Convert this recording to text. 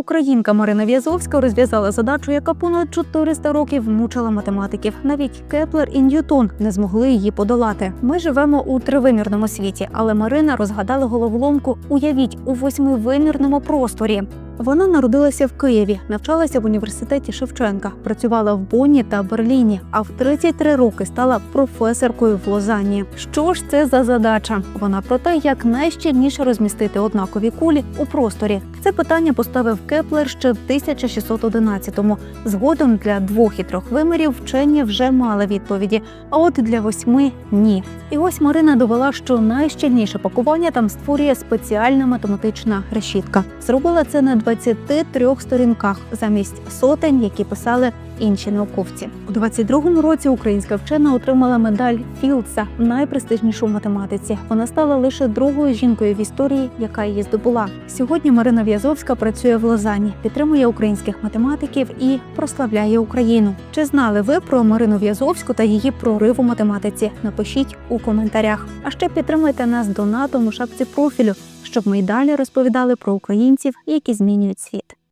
Українка Марина В'язовська розв'язала задачу, яка понад 400 років мучила математиків. Навіть Кеплер і Ньютон не змогли її подолати. Ми живемо у тривимірному світі, але Марина розгадала головоломку. Уявіть у восьмивимірному просторі. Вона народилася в Києві, навчалася в університеті Шевченка, працювала в Бонні та Берліні, а в 33 роки стала професоркою в Лозанні. Що ж це за задача? Вона про те, як найщільніше розмістити однакові кулі у просторі. Це питання поставив Кеплер ще в 1611-му. Згодом для двох і трьох вимірів вчені вже мали відповіді, а от для восьми ні. І ось Марина довела, що найщільніше пакування там створює спеціальна математична решітка. Зробила це на 23 сторінках замість сотень, які писали інші науковці. У 22-му році українська вчена отримала медаль Філдса, найпрестижнішу в математиці. Вона стала лише другою жінкою в історії, яка її здобула. Сьогодні Марина В'язовська працює в Лозанні, підтримує українських математиків і прославляє Україну. Чи знали ви про Марину В'язовську та її прорив у математиці? Напишіть у коментарях. А ще підтримайте нас донатом у шапці профілю, щоб ми й далі розповідали про українців, які змінюють світ.